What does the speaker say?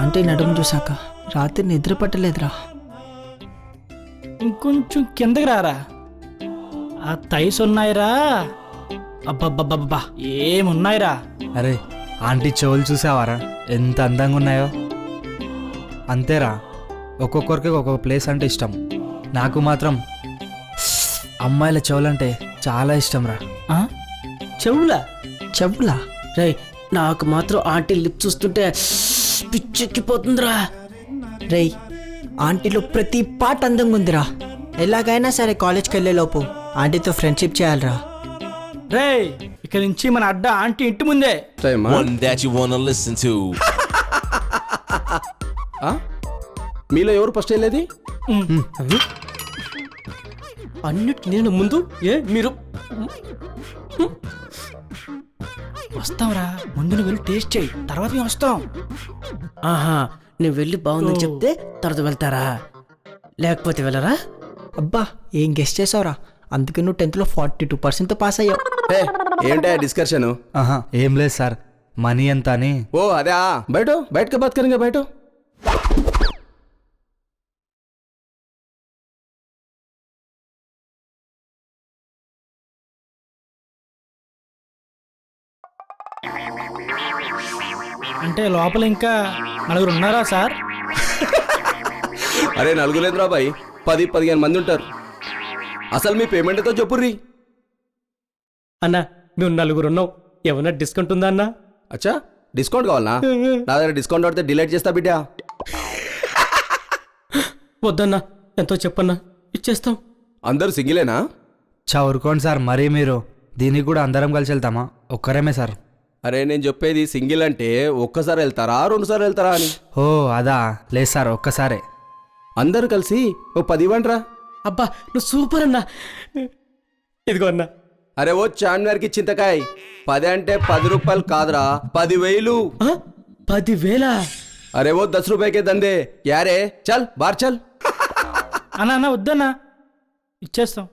Aunty నడుము చూసాక రాత్రి నిద్ర పట్టలేదురా. ఇంకొంచెం కిందకి రారా. ఆ తైస్ ఉన్నాయిరా. అబ్బబ్బబ్బబ్బా ఏమున్నాయిరా. అరే ఆంటీ చెవులు చూసావారా? ఎంత అందంగా ఉన్నాయో. అంతేరా ఒక్కొక్కరికి ఒక్కొక్క ప్లేస్ అంటే ఇష్టం. నాకు మాత్రం అమ్మాయిల చెవులంటే చాలా ఇష్టం రా ఆ? చెవులా? చెవులా? రేయ్ నాకు మాత్రం ఆంటీ లిప్ చూస్తుంటే పిచ్చెక్కిపోతుందిరా. రేయ్ ఆంటీలో ప్రతి పాట అందంగా ఉందిరా. ఎలాగైనా సరే కాలేజ్కి వెళ్ళే లోపు ఆంటీతో ఫ్రెండ్షిప్ చేయాలిరా. రేయ్ ఇక నుంచి మన అడ్డ ఆంటీ ఇంటి ముందే. One that you wanna listen to. ఆ? మీలో ఎవరు ఫస్ట్ వెళ్ళేది? అన్నిటి నేను ముందు ఏ మీరు? వస్తాంరా ముందు నువ్వు వెళ్ళి టేస్ట్ చేయి తర్వాత మేము వస్తాం. ఆహా నేను వెళ్ళి బాగుందని చెప్తే తర్వాత వెళ్తారా? లేకపోతే వెళ్ళరా? అబ్బా ఏం గెస్ట్ చేసావురా? అందుకే నువ్వు టెన్త్లో ఫార్టీ టూ పర్సెంట్తో పాస్ అయ్యావు. ఏ, ఏంటా డిస్కషన్ ఆహా ఏం లేదు సార్. మనీ ఎంత అని ఓ అదే బయట బయట బాత్ కरेंगे బయట. అంటే లోపల ఇంకా నలుగురు ఉన్నారా సార్? అరే నలుగులేదురా బాయ్. పది పదిహేను మంది ఉంటారు. అసలు మీ పేమెంట్ ఎంతో చెప్పుర్రి. అన్నా మేము నలుగురు ఉన్నాం. ఏమన్నా డిస్కౌంట్ ఉందా అన్నా? అచ్చా డిస్కౌంట్ కావాలనా? నా దగ్గర డిస్కౌంట్ పడితే డిలీట్ చేస్తా బిడ్డ. వద్దన్నా ఎంతో చెప్పన్నా. ఇచ్చేస్తాం. అందరూ సింగిలేనా? చదువుకోండి సార్ మరీ మీరు. దీనికి కూడా అందరం కలిసి వెళ్తామా? ఒక్కరేమే సార్. అరే నేను చెప్పేది సింగిల్ అంటే ఒక్కసారి వెళ్తారా రెండు సార్లు వెళ్తారా అని? ఓ అదా. లేదు సార్ ఒక్కసారే. అందరూ కలిసి ఓ పది ఇవ్వండిరా అబ్బా నువ్వు సూపర్ అన్నా. ఇదిగో అన్నా. అరే ఓ చార్మినార్కి చింతకాయ్. పది అంటే పది రూపాయలు కాదురా పది వేలు. ఆ? పదివేల అరే ఓ దస్ రూపాయకే దందే. యారే చల్ బార్ చల్. అన్నా అన్న వద్దన్నా. ఇచ్చేస్తాం.